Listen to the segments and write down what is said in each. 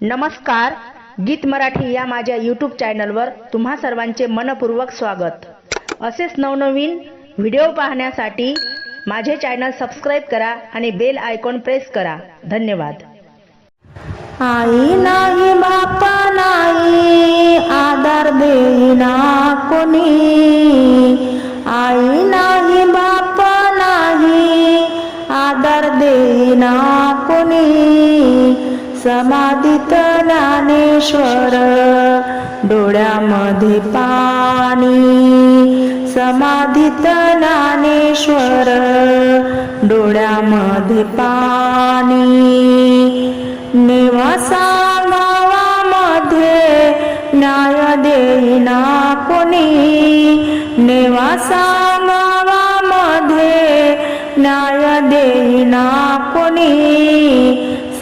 नमस्कार गीत मराठी या माझ्या यूट्यूब चॅनलवर तुम्हा सर्वांचे मनपूर्वक स्वागत. असेच नवनवीन व्हिडिओ पाहण्यासाठी माझे चॅनल सबस्क्राईब करा आणि बेल आयकॉन प्रेस करा. धन्यवाद. आई नाही बापा नाही आधार देईना कोणी. आई नाही बापा नाही आधार देईना कोणी. समाधित ज्ञानेश्वर डोळ्यामध्ये पाणी. समाधित ज्ञानेश्वर डोळ्यामध्ये पाणी. निवासा गावामध्ये न्याय देईना कोणी. निवासा गावामध्ये न्याय देईना कोणी.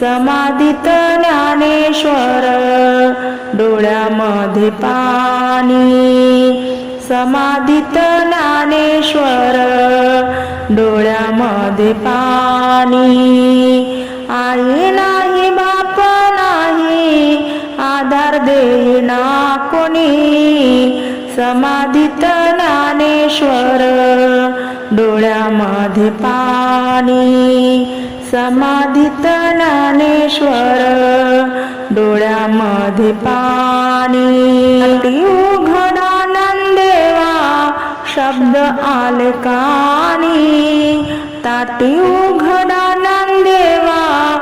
समाधित ज्ञानेश्वर डोळ्यामध्ये पाणी. समाधित ज्ञानेश्वर डोळ्यामध्ये पाणी. आई नाही बाप नाही आधार देईना कोणी. समाधित ज्ञानेश्वर डोळ्यामध्ये पाणी. समाधित ज्ञानेश्वर डोळ्यामध्ये पाणी. उघडा नंदेवा शब्द आले कानी. ताटी उघडा नंदेवा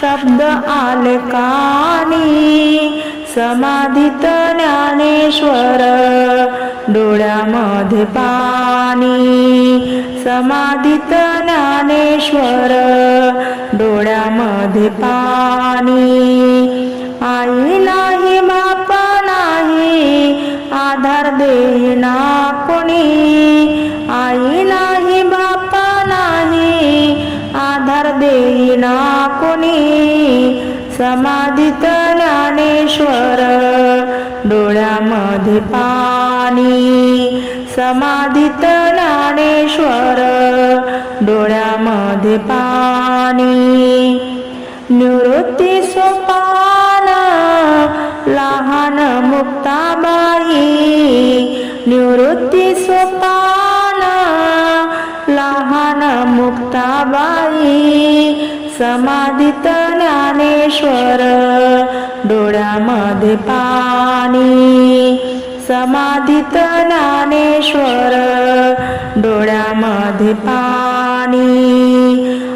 शब्द आले कानी. समाधित ज्ञानेश्वर डोळ्यामध्ये पाणी. समाधित ज्ञानेश्वर. डोळ्यामध्ये पाणी. आई नाही बाप नाही. आधार देईना कोणी. आई नाही बाप नाही. आधार देईना कोणी. समाधित ज्ञानेश्वर. डोळ्यामध्ये पाणी. समाधित ज्ञानेश्वर डोळ्यामध्ये पाणी निवृत्ती सोपान लहान मुक्ताबाई निवृत्ती सोपान लहान मुक्ताबाई समाधित ज्ञानेश्वर डोळ्यामध्ये पाणी. समाधित ज्ञानेश्वर डोळ्यामध्ये पाणी.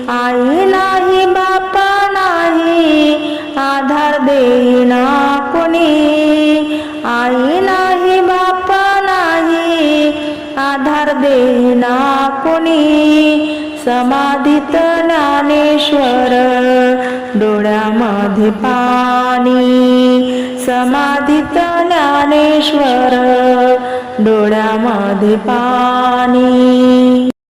आई नाही बापा नाही आधार देईना कोणी. आई नाही बापा नाही आधार देईना कोणी. समाधित ज्ञानेश्वर डोळ्यामध्ये पाणी. समाधीत ज्ञानेश्वर डोळ्यामध्ये पाणी.